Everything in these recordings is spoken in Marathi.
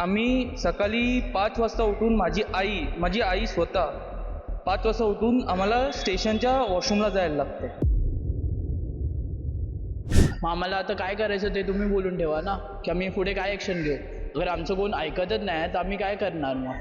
आम्ही सकाळी पाच वाजता उठून माझी आई माझी आई स्वतः पाच वाजता उठून आम्हाला स्टेशनच्या वॉशरूमला जायला लागते. मग आम्हाला आता काय करायचं ते तुम्ही बोलून ठेवा ना की आम्ही पुढे काय ॲक्शन घेऊ? अगर आमचं कोण ऐकतच नाही तर आम्ही काय करणार मग?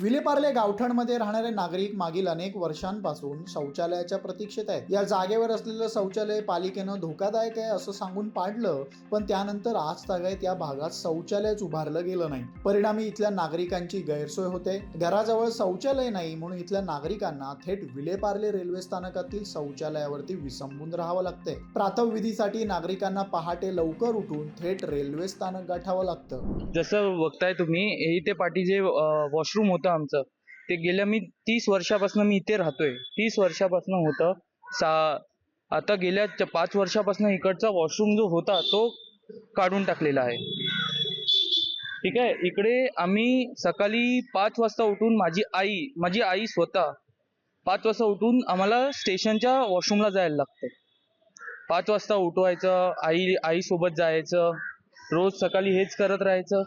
विलेपार्ले गावठणमध्ये राहणारे नागरिक मागील अनेक वर्षांपासून शौचालयाच्या प्रतीक्षेत आहेत. या जागेवर असलेलं शौचालय पालिकेनं धोकादायक आहे असं सांगून पाडलं पण त्यानंतर आज तागायत या भागात शौचालयच उभारलं गेलं नाही. परिणामी इथल्या नागरिकांची गैरसोय होते. घराजवळ शौचालय नाही म्हणून इथल्या नागरिकांना थेट विलेपार्ले रेल्वे स्थानकातील शौचालयावरती विसंबून राहावं लागते प्रातविधीसाठी नागरिकांना पहाटे लवकर उठून थेट रेल्वे स्थानक गाठावं लागतं. जसं बघताय तुम्ही इथे पाठी जे वॉशरूम होते आमचं. ते गेल्या मी तीस वर्षापासून मी इथे राहतोय. तीस वर्षापासून होतं. सा आता गेल्या पाच वर्षापासून इकडचा वॉशरूम जो होता तो काढून टाकलेला आहे. ठीक आहे? इकडे आम्ही सकाळी पाच वाजता उठून माझी आई माझी आई स्वतः पाच वाजता उठून आम्हाला स्टेशनच्या वॉशरूमला जायला लागतं. पाच वाजता उठवायचं आई आईसोबत जायचं. रोज सकाळी हेच करत राहायचं.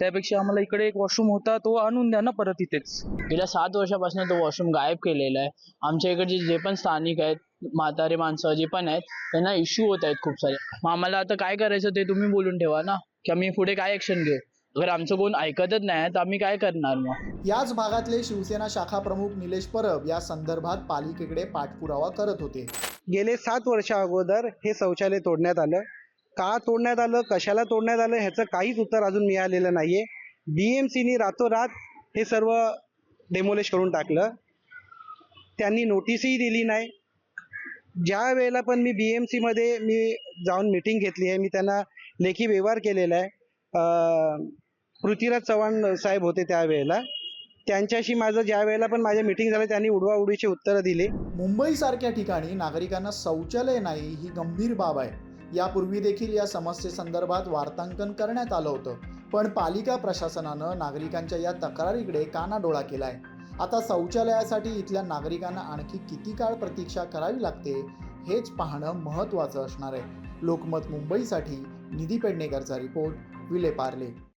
त्यापेक्षा आम्हाला इकडे एक वॉशरूम होता तो आणून द्या ना परत इथेच गेल्या सात वर्षापासून तो वॉशरूम गायब केलेला आहे. आमच्या इकडचे जे पण स्थानिक आहेत म्हातारे माणसं जे पण आहेत त्यांना इश्यू होत आहेत खूप सारे. मग आम्हाला आता काय करायचं ते तुम्ही बोलून ठेवा ना. की आम्ही पुढे काय ॲक्शन घेऊ? अगर आमचं कोण ऐकतच नाही तर आम्ही काय करणार मग? याच भागातले शिवसेना शाखा प्रमुख निलेश परब या संदर्भात पालिकेकडे पाठपुरावा करत होते. गेले सात वर्षा अगोदर हे शौचालय तोडण्यात आलं. का तोडण्यात आलं कशाला तोडण्यात आलं ह्याचं काहीच उत्तर अजून मिळालेलं नाहीये. बी एम सीनी रातोरात हे सर्व डेमोलिश करून टाकलं. त्यांनी नोटीसही दिली नाही. ज्या वेळेला पण मी बी एम सीमध्ये मी जाऊन मिटिंग घेतली आहे मी त्यांना लेखी व्यवहार केलेला आहे. पृथ्वीराज चव्हाण साहेब होते त्यावेळेला त्यांच्याशी माझं ज्या वेळेला पण माझ्या मिटिंग झाल्या त्यांनी उडवाउडीची उत्तरं दिली. मुंबईसारख्या ठिकाणी नागरिकांना शौचालय नाही ही गंभीर बाब आहे. यापूर्वी देखील या समस्येसंदर्भात वार्तांकन करण्यात आलं होतं. पण पालिका प्रशासनानं नागरिकांच्या या तक्रारीकडे कानाडोळा केलाय. आता शौचालयासाठी इथल्या नागरिकांना आणखी किती काळ प्रतीक्षा करावी लागते हेच पाहणं महत्त्वाचं असणार आहे. लोकमत मुंबईसाठी निधी पेडणेकरचा रिपोर्ट विलेपार्ले.